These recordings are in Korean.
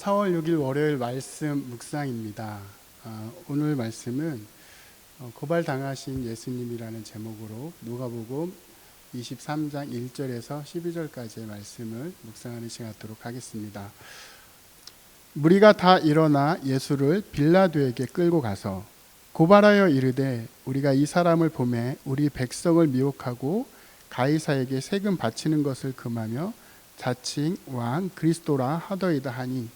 4월 6일 월요일 말씀 묵상입니다. 아, 오늘 말씀은 어, 고발 당하신 예수님이라는 제목으로 누가복음 23장 1절에서 12절까지의 말씀을 묵상하는 시간 갖도록 하겠습니다. 무리가 다 일어나 예수를 빌라도에게 끌고 가서 고발하여 이르되 우리가 이 사람을 보매 우리 백성을 미혹하고 가이사에게 세금 바치는 것을 금하며 자칭 왕 그리스도라 하더이다 하니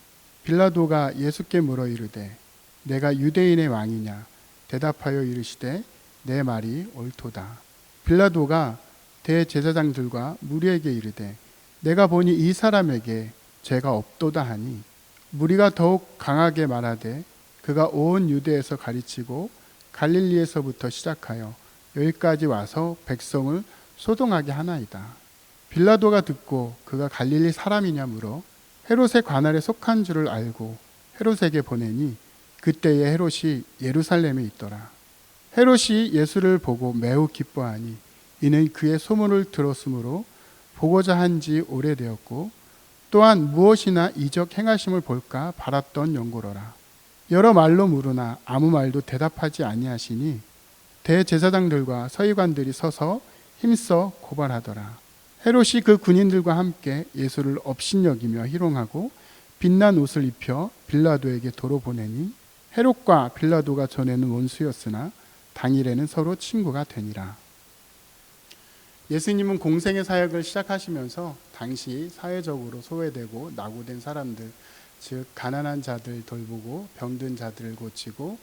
빌라도가 예수께 물어 이르되 내가 유대인의 왕이냐 대답하여 이르시되 내 말이 옳도다 빌라도가 대제사장들과 무리에게 이르되 내가 보니 이 사람에게 죄가 없도다 하니 무리가 더욱 강하게 말하되 그가 온 유대에서 가르치고 갈릴리에서부터 시작하여 여기까지 와서 백성을 소동하게 하나이다. 빌라도가 듣고 그가 갈릴리 사람이냐 물어 헤롯의 관할에 속한 줄을 알고 헤롯에게 보내니 그때에 헤롯이 예루살렘에 있더라. 헤롯이 예수를 보고 매우 기뻐하니 이는 그의 소문을 들었으므로 보고자 한 지 오래되었고 또한 무엇이나 이적 행하심을 볼까 바랐던 연고로라. 여러 말로 물으나 아무 말도 대답하지 아니하시니 대제사장들과 서기관들이 서서 힘써 고발하더라. 헤롯이 그 군인들과 함께 예수를 업신여기며 희롱하고 빛난 옷을 입혀 빌라도에게 도로 보내니 헤롯과 빌라도가 전에는 원수였으나 당일에는 서로 친구가 되니라. 예수님은 공생의 사역을 시작하시면서 당시 사회적으로 소외되고 낙오된 사람들, 즉 가난한 자들 돌보고 병든 자들을 고치고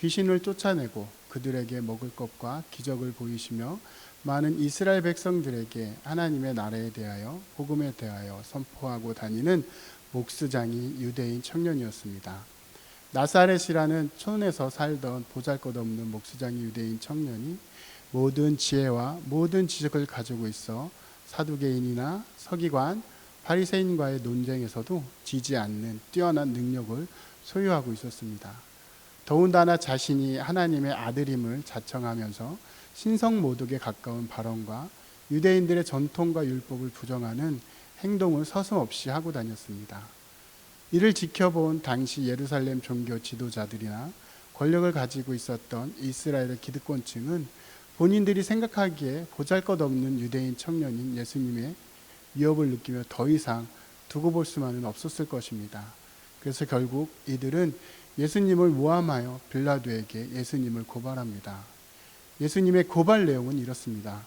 귀신을 쫓아내고 그들에게 먹을 것과 기적을 보이시며 많은 이스라엘 백성들에게 하나님의 나라에 대하여 복음에 대하여 선포하고 다니는 목수장이 유대인 청년이었습니다. 나사렛이라는 촌에서 살던 보잘것없는 목수장이 유대인 청년이 모든 지혜와 모든 지식을 가지고 있어 사두개인이나 서기관, 바리새인과의 논쟁에서도 지지 않는 뛰어난 능력을 소유하고 있었습니다. 더군다나 자신이 하나님의 아들임을 자청하면서 신성 모독에 가까운 발언과 유대인들의 전통과 율법을 부정하는 행동을 서슴없이 하고 다녔습니다. 이를 지켜본 당시 예루살렘 종교 지도자들이나 권력을 가지고 있었던 이스라엘의 기득권층은 본인들이 생각하기에 보잘 것 없는 유대인 청년인 예수님의 위협을 느끼며 더 이상 두고 볼 수만은 없었을 것입니다. 그래서 결국 이들은 예수님을 모함하여 빌라도에게 예수님을 고발합니다. 예수님의 고발 내용은 이렇습니다.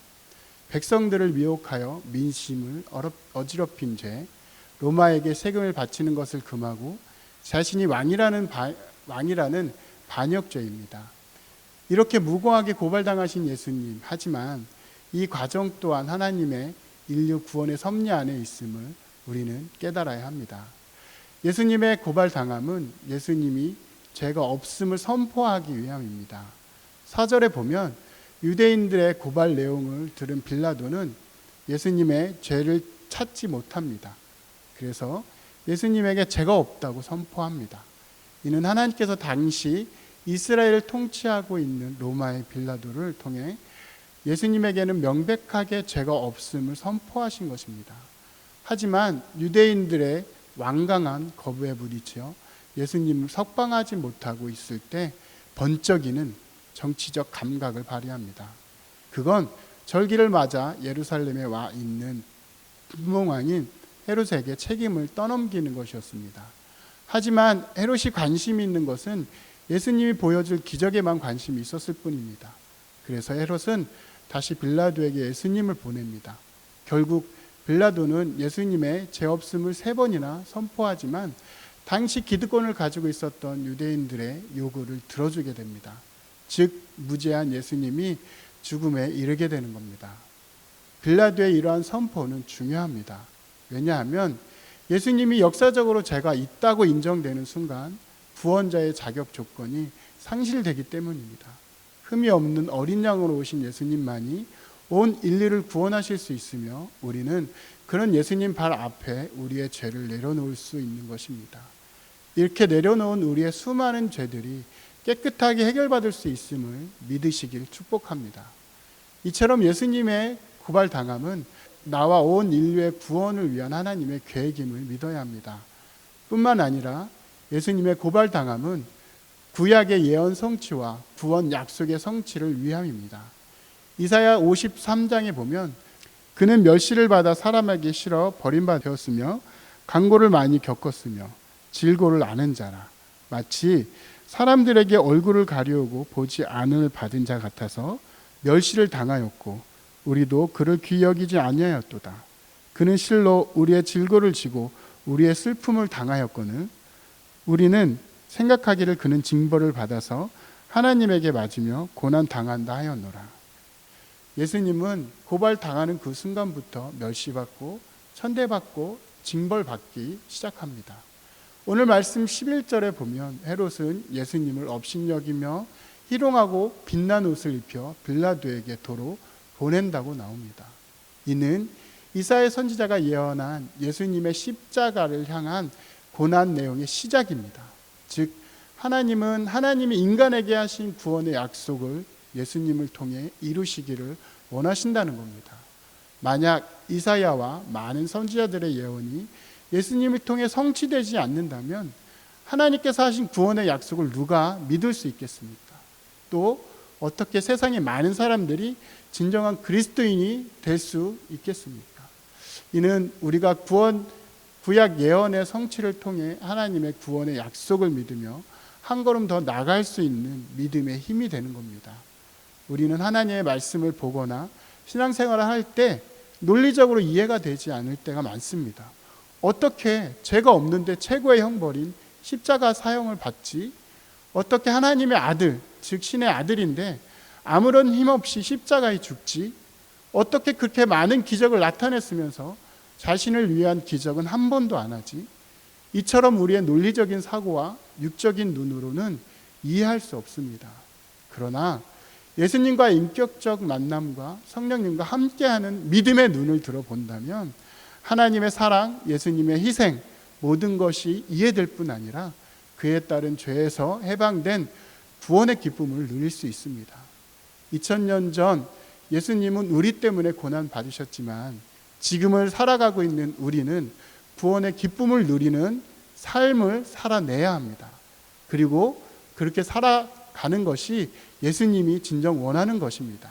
백성들을 미혹하여 민심을 어지럽힌 죄, 로마에게 세금을 바치는 것을 금하고 자신이 왕이라는 바, 왕이라는 반역죄입니다. 이렇게 무고하게 고발당하신 예수님 하지만 이 과정 또한 하나님의 인류 구원의 섭리 안에 있음을 우리는 깨달아야 합니다. 예수님의 고발당함은 예수님이 죄가 없음을 선포하기 위함입니다. 사절에 보면 유대인들의 고발 내용을 들은 빌라도는 예수님의 죄를 찾지 못합니다. 그래서 예수님에게 죄가 없다고 선포합니다. 이는 하나님께서 당시 이스라엘을 통치하고 있는 로마의 빌라도를 통해 예수님에게는 명백하게 죄가 없음을 선포하신 것입니다. 하지만 유대인들의 완강한 거부에 부딪혀 예수님을 석방하지 못하고 있을 때 번쩍이는 정치적 감각을 발휘합니다. 그건 절기를 맞아 예루살렘에 와 있는 분봉왕인 헤롯에게 책임을 떠넘기는 것이었습니다. 하지만 헤롯이 관심 있는 것은 예수님이 보여줄 기적에만 관심이 있었을 뿐입니다. 그래서 헤롯은 다시 빌라도에게 예수님을 보냅니다. 결국 빌라도는 예수님의 죄 없음을 세 번이나 선포하지만 당시 기득권을 가지고 있었던 유대인들의 요구를 들어주게 됩니다. 즉 무죄한 예수님이 죽음에 이르게 되는 겁니다. 빌라도의 이러한 선포는 중요합니다. 왜냐하면 예수님이 역사적으로 죄가 있다고 인정되는 순간 구원자의 자격 조건이 상실되기 때문입니다. 흠이 없는 어린 양으로 오신 예수님만이 온 인류를 구원하실 수 있으며 우리는 그런 예수님 발 앞에 우리의 죄를 내려놓을 수 있는 것입니다. 이렇게 내려놓은 우리의 수많은 죄들이 깨끗하게 해결받을 수 있음을 믿으시길 축복합니다. 이처럼 예수님의 구발 당함은 나와 온 인류의 구원을 위한 하나님의 계획임을 믿어야 합니다. 뿐만 아니라 예수님의 고발당함은 구약의 예언 성취와 구원 약속의 성취를 위함입니다. 이사야 53장에 보면 그는 멸시를 받아 사람에게 실어 버림받았으며 강고를 많이 겪었으며 질고를 아는 자라 마치 사람들에게 얼굴을 가리우고 보지 않을 받은 자 같아서 멸시를 당하였고 우리도 그를 귀 여기지 아니하였도다 그는 실로 우리의 질고를 지고 우리의 슬픔을 당하였거늘 우리는 생각하기를 그는 징벌을 받아서 하나님에게 맞으며 고난 당한다 하였노라. 예수님은 고발 당하는 그 순간부터 멸시받고 천대받고 징벌받기 시작합니다. 오늘 말씀 11절에 보면 헤롯은 예수님을 업신여기며 희롱하고 빛난 옷을 입혀 빌라도에게 도로 보낸다고 나옵니다. 이는 이사의 선지자가 예언한 예수님의 십자가를 향한 고난 내용의 시작입니다. 즉 하나님은 하나님이 인간에게 하신 구원의 약속을 예수님을 통해 이루시기를 원하신다는 겁니다. 만약 이사야와 많은 선지자들의 예언이 예수님을 통해 성취되지 않는다면 하나님께서 하신 구원의 약속을 누가 믿을 수 있겠습니까? 또 어떻게 세상의 많은 사람들이 진정한 그리스도인이 될 수 있겠습니까? 이는 우리가 구원 구약 예언의 성취를 통해 하나님의 구원의 약속을 믿으며 한 걸음 더 나갈 수 있는 믿음의 힘이 되는 겁니다. 우리는 하나님의 말씀을 보거나 신앙생활을 할 때 논리적으로 이해가 되지 않을 때가 많습니다. 어떻게 죄가 없는데 최고의 형벌인 십자가 사형을 받지? 어떻게 하나님의 아들, 즉 신의 아들인데 아무런 힘 없이 십자가에 죽지? 어떻게 그렇게 많은 기적을 나타냈으면서 자신을 위한 기적은 한 번도 안 하지? 이처럼 우리의 논리적인 사고와 육적인 눈으로는 이해할 수 없습니다. 그러나 예수님과 인격적 만남과 성령님과 함께하는 믿음의 눈을 들어본다면 하나님의 사랑, 예수님의 희생, 모든 것이 이해될 뿐 아니라 그에 따른 죄에서 해방된 구원의 기쁨을 누릴 수 있습니다. 2000년 전 예수님은 우리 때문에 고난 받으셨지만 지금을 살아가고 있는 우리는 구원의 기쁨을 누리는 삶을 살아내야 합니다. 그리고 그렇게 살아가는 것이 예수님이 진정 원하는 것입니다.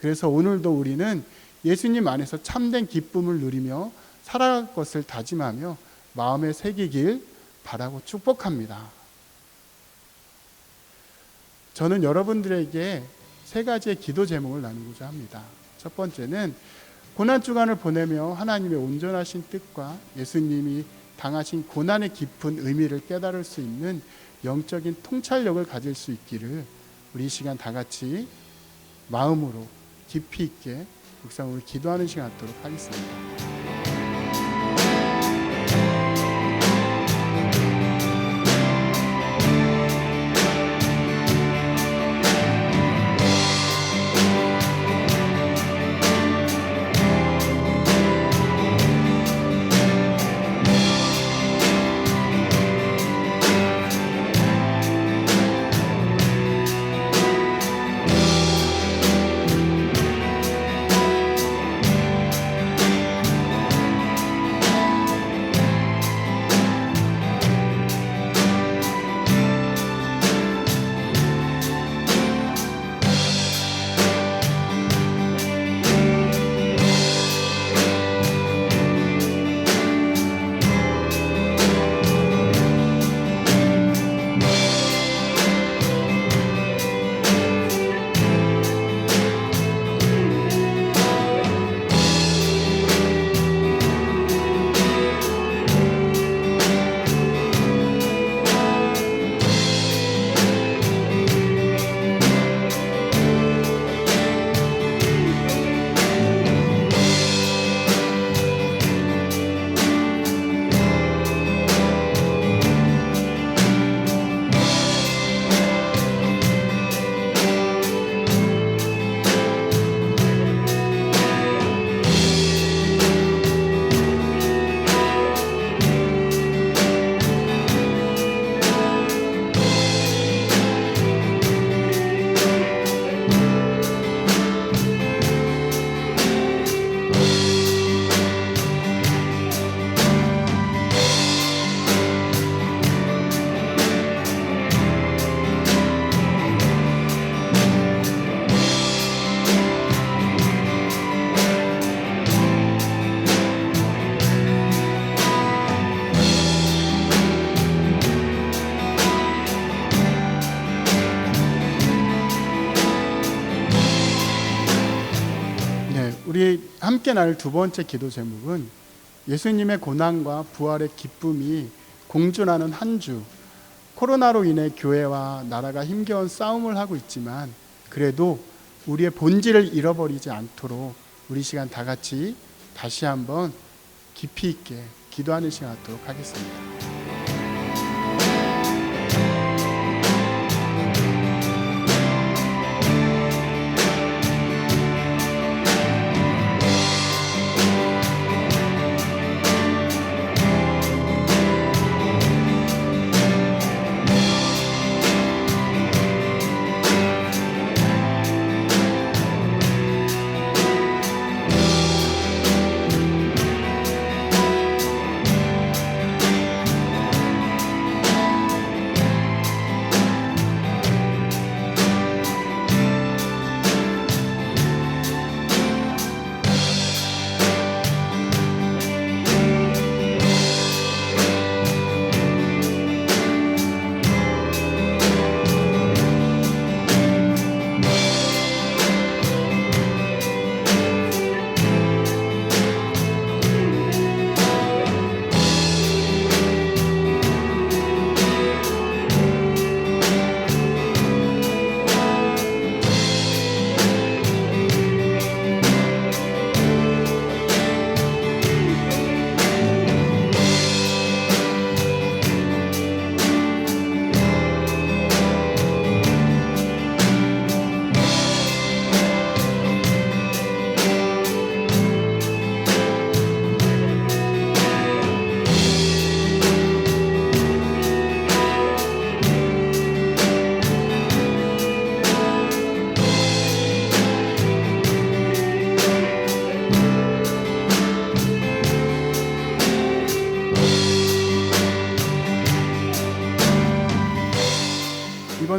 그래서 오늘도 우리는 예수님 안에서 참된 기쁨을 누리며 살아갈 것을 다짐하며 마음에 새기길 바라고 축복합니다. 저는 여러분들에게 세 가지의 기도 제목을 나누고자 합니다. 첫 번째는 고난 주간을 보내며 하나님의 온전하신 뜻과 예수님이 당하신 고난의 깊은 의미를 깨달을 수 있는 영적인 통찰력을 가질 수 있기를 우리 이 시간 다 같이 마음으로 깊이 있게 묵상을 기도하는 시간 갖도록 하겠습니다. 함께 나눌 두 번째 기도 제목은 예수님의 고난과 부활의 기쁨이 공존하는 한 주. 코로나로 인해 교회와 나라가 힘겨운 싸움을 하고 있지만 그래도 우리의 본질을 잃어버리지 않도록 우리 시간 다 같이 다시 한번 깊이 있게 기도하는 시간 갖도록 하겠습니다.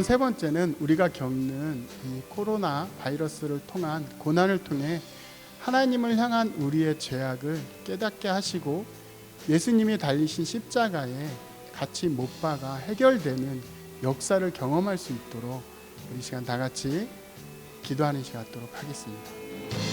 이번 세 번째는 우리가 겪는 이 코로나 바이러스를 통한 고난을 통해 하나님을 향한 우리의 죄악을 깨닫게 하시고 예수님이 달리신 십자가에 같이 못 박아 해결되는 역사를 경험할 수 있도록 우리 시간 다 같이 기도하는 시간 갖도록 하겠습니다.